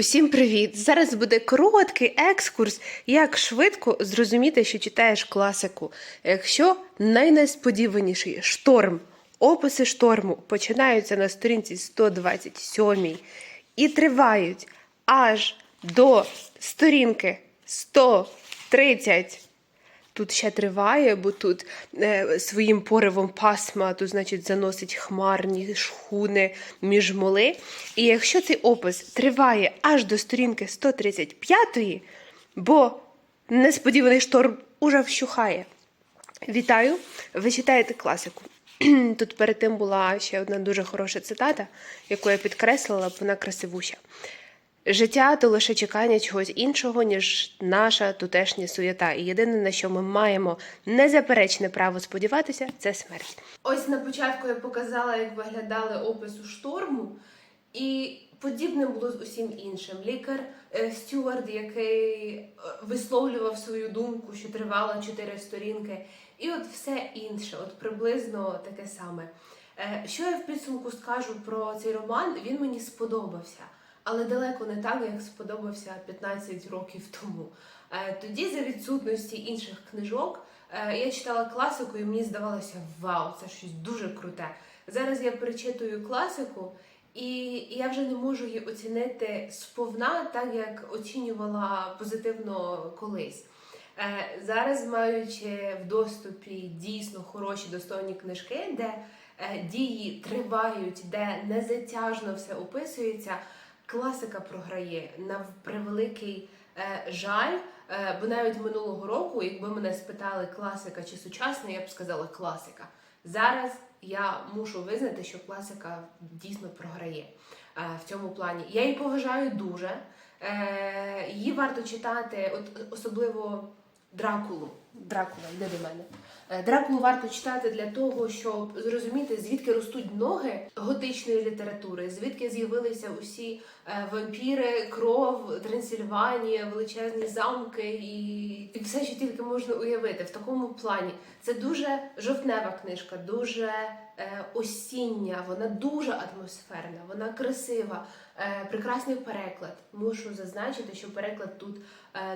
Усім привіт! Зараз буде короткий екскурс, як швидко зрозуміти, що читаєш класику. Якщо найнесподіваніший шторм, описи шторму починаються на сторінці 127 і тривають аж до сторінки 130. Тут ще триває, бо тут е, своїм поривом пасма, тут, значить, заносить хмарні шхуни між моли. І якщо цей опис триває аж до сторінки 135, бо несподіваний шторм уже вщухає. Вітаю! Ви читаєте класику. Тут перед тим була ще одна дуже хороша цитата, яку я підкреслила, вона красивуща. Життя то лише чекання чогось іншого, ніж наша тутешня суєта. І єдине, на що ми маємо незаперечне право сподіватися, це смерть. Ось на початку я показала, як виглядали опису шторму, і подібне було з усім іншим. Лікар е, Стюард, який е, висловлював свою думку, що тривала чотири сторінки, і от все інше, от приблизно таке саме. Е, Що я в підсумку скажу про цей роман? Він мені сподобався але далеко не так, як сподобався 15 років тому. Е, Тоді, за відсутності інших книжок, е, я читала класику, і мені здавалося, вау, це щось дуже круте. Зараз я перечитую класику, і я вже не можу її оцінити сповна, так як оцінювала позитивно колись. Е, Зараз, маючи в доступі дійсно хороші достойні книжки, де дії тривають, де незатяжно все описується класика програє на превеликий е, жаль. Е, бо навіть минулого року, якби мене спитали класика чи сучасна, я б сказала класика. Зараз я мушу визнати, що класика дійсно програє е, в цьому плані. Я її поважаю дуже. Е, її варто читати, от особливо Дракулу. Дракула, йде до мене. Е, Дракулу варто читати для того, щоб зрозуміти, звідки ростуть ноги готичної літератури, звідки з'явилися усі е, вампіри, кров, Трансильванія, величезні замки і, все, що тільки можна уявити в такому плані. Це дуже жовтнева книжка, дуже е, осіння, вона дуже атмосферна, вона красива, прекрасний переклад. Мушу зазначити, що переклад тут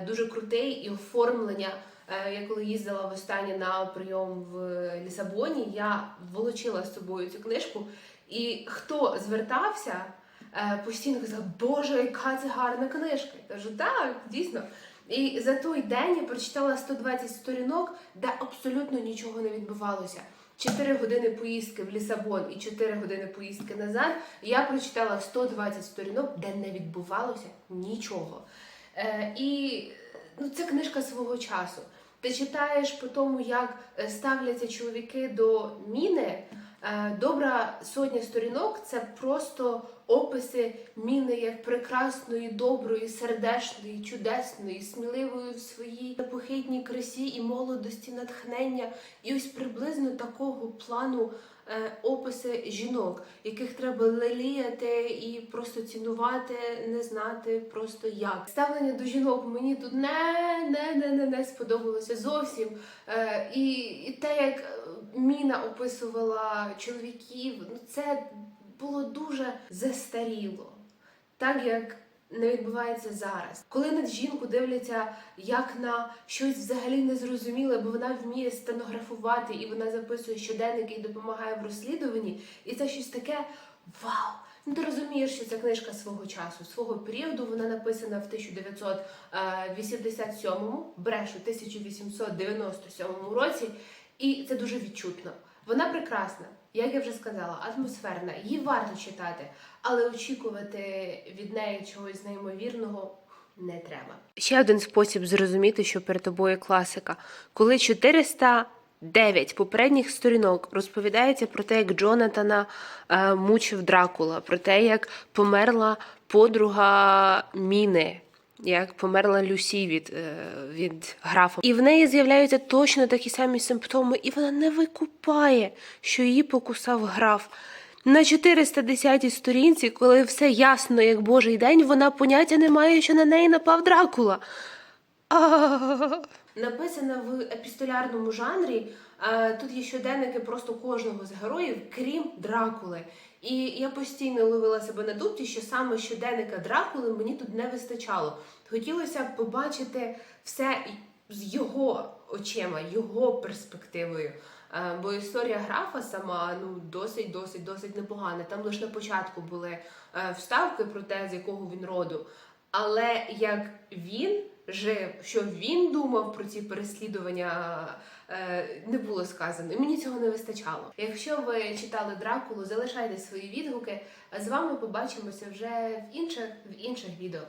дуже крутий і оформлення. Е, Я коли їздила востаннє на прийом в Лісабоні, я волочила з собою цю книжку, і хто звертався, е, постійно казав, Боже, яка це гарна книжка. Я кажу, так, дійсно. І за той день я прочитала 120 сторінок, де абсолютно нічого не відбувалося. 4 години поїздки в Лісабон і 4 години поїздки назад. Я прочитала 120 сторінок, де не відбувалося нічого. Е, і ну, це книжка свого часу. Ти читаєш по тому, як е, ставляться чоловіки до міни. Е, Добра сотня сторінок це просто описи міни як прекрасної, доброї, сердечної, чудесної, сміливої в своїй непохитній красі і молодості, натхнення. І ось приблизно такого плану е, описи жінок, яких треба леліяти і просто цінувати, не знати просто як. Ставлення до жінок мені тут не, не, не, не, не сподобалося зовсім. Е, і, і те, як е, Міна описувала чоловіків, ну це було дуже застаріло, так як не відбувається зараз. Коли на жінку дивляться як на щось взагалі незрозуміле, бо вона вміє стенографувати і вона записує щоденники і допомагає в розслідуванні, і це щось таке вау! Ну, ти розумієш, що це книжка свого часу, свого періоду. Вона написана в 1987-му, брешу 1897 році, і це дуже відчутно. Вона прекрасна, як я вже сказала, атмосферна, її варто читати, але очікувати від неї чогось неймовірного не треба. Ще один спосіб зрозуміти, що перед тобою класика, коли 409 попередніх сторінок розповідається про те, як Джонатана е, мучив Дракула, про те, як померла подруга Міни. Як померла Люсі від, е, від графа. І в неї з'являються точно такі самі симптоми, і вона не викупає, що її покусав граф. На 410-й сторінці, коли все ясно, як Божий день, вона поняття не має, що на неї напав Дракула. Написана в епістолярному жанрі. Тут є щоденники просто кожного з героїв, крім Дракули. І я постійно ловила себе на думці, що саме щоденника Дракули мені тут не вистачало. Хотілося побачити все з його очима, його перспективою. Е, Бо історія графа сама ну досить, досить, досить непогана. Там лише на початку були е, вставки про те, з якого він роду. Але як він жив, що він думав про ці переслідування, не було сказано. І мені цього не вистачало. Якщо ви читали Дракулу, залишайте свої відгуки. З вами побачимося вже в інших в інших відео.